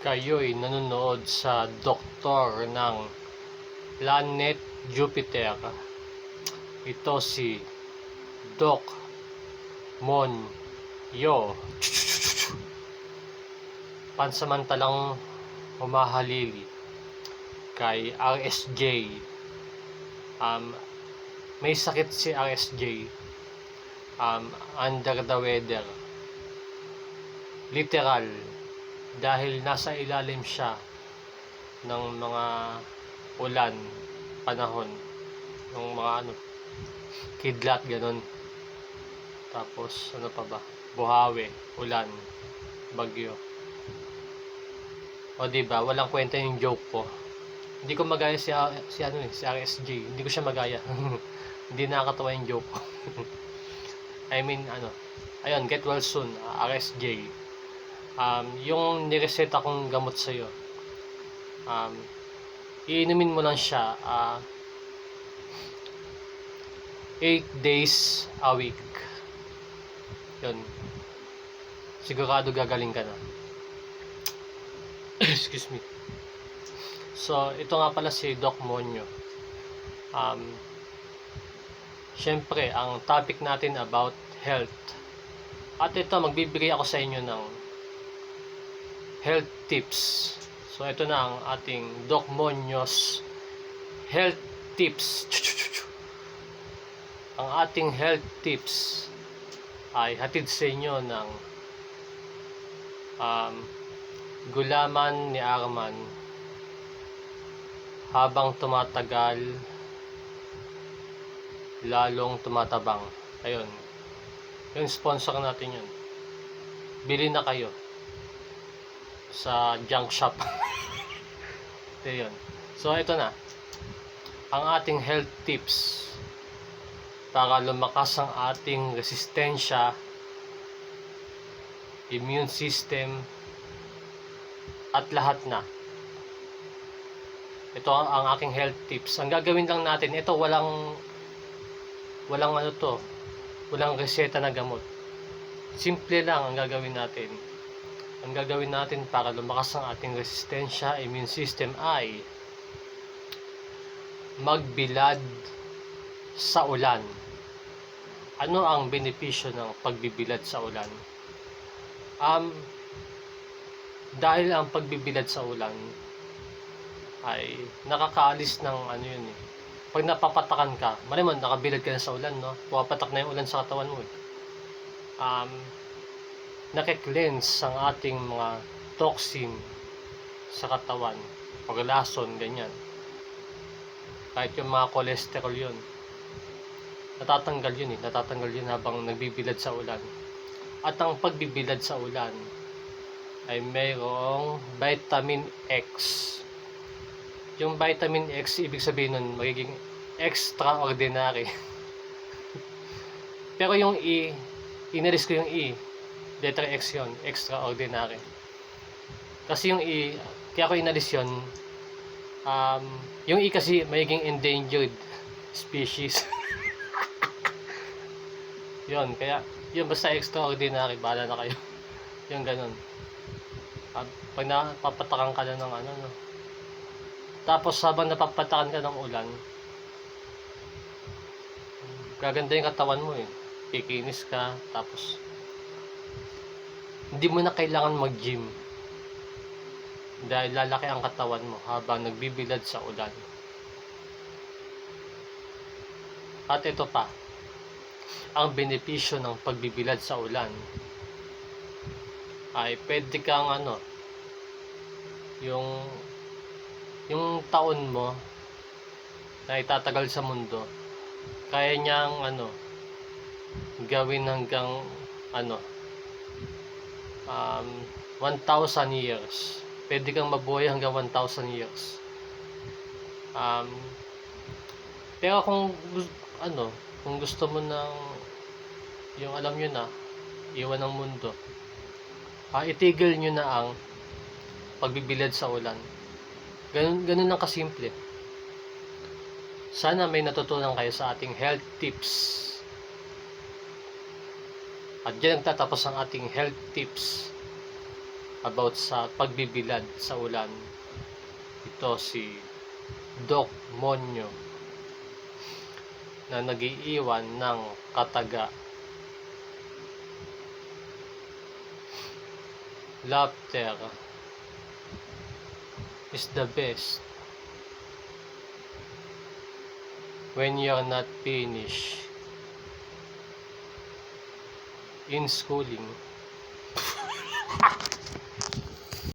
kayo'y nanonood sa doktor ng Planet Jupiter. Ito si Doc Mon Yo. Pansamantalang humahalili kay RSJ. Um, may sakit si RSJ. Um, under the weather. Literal. Dahil nasa ilalim siya ng mga ulan, panahon. Ng mga ano, kidlat, ganun. Tapos, ano pa ba? Buhawi, ulan, bagyo. O di ba walang kwenta yung joke ko. Hindi ko magaya si, si ano eh, si RSJ. Hindi ko siya magaya. Hindi nakakatawa yung joke ko. I mean, ano, ayun, get well soon, RSJ. Um, yung nireseta kong gamot sa'yo, um, iinumin mo lang siya, uh, 8 days a week. Yun. Sigurado gagaling ka na. Excuse me. So, ito nga pala si Doc Monyo. Um, Siyempre, ang topic natin about health. At ito, magbibigay ako sa inyo ng health tips. So, ito na ang ating Doc Monyo's health tips. Ang ating health tips ay hatid sa inyo ng um, gulaman ni Arman habang tumatagal lalong tumatabang. Ayun. Yung sponsor natin yun. Bili na kayo sa junk shop. Ito yun so ito na. Ang ating health tips para lumakas ang ating resistensya immune system at lahat na. Ito ang, ang aking health tips. Ang gagawin lang natin ito walang walang ano to walang reseta na gamot. Simple lang ang gagawin natin ang gagawin natin para lumakas ang ating resistensya immune system ay magbilad sa ulan ano ang benepisyo ng pagbibilad sa ulan um dahil ang pagbibilad sa ulan ay nakakaalis ng ano yun eh pag napapatakan ka, malimang nakabilad ka na sa ulan, no? Pumapatak na yung ulan sa katawan mo, eh. Um, nakikleanse ang ating mga toxin sa katawan, paglason, ganyan. Kahit yung mga cholesterol yun, natatanggal yun eh, natatanggal yun habang nagbibilad sa ulan. At ang pagbibilad sa ulan ay mayroong vitamin X yung vitamin X, ibig sabihin nun, magiging extraordinary. Pero yung E, inalis ko yung E. Letter X yon extraordinary. Kasi yung E, kaya ko inalis yun, um, yung E kasi magiging endangered species. yon kaya, yun basta extraordinary, bala na kayo. yung ganun. Uh, pag napapatakan ka na ng ano, no, tapos habang napapatakan ka ng ulan, gaganda yung katawan mo eh. Kikinis ka, tapos hindi mo na kailangan mag-gym. Dahil lalaki ang katawan mo habang nagbibilad sa ulan. At ito pa, ang benepisyo ng pagbibilad sa ulan ay pwede kang ano, yung yung taon mo na itatagal sa mundo kaya niyang ano gawin hanggang ano um, 1,000 years pwede kang mabuhay hanggang 1,000 years um, pero kung ano kung gusto mo ng yung alam nyo na iwan ng mundo uh, itigil nyo na ang pagbibilad sa ulan Ganun, ganun lang kasimple. Sana may natutunan kayo sa ating health tips. At dyan nagtatapos ang ating health tips. about sa pagbibilad sa ulan. Ito si Doc Monyo na nagiiwan ng kataga. Laughter is the best when you're not finished in schooling.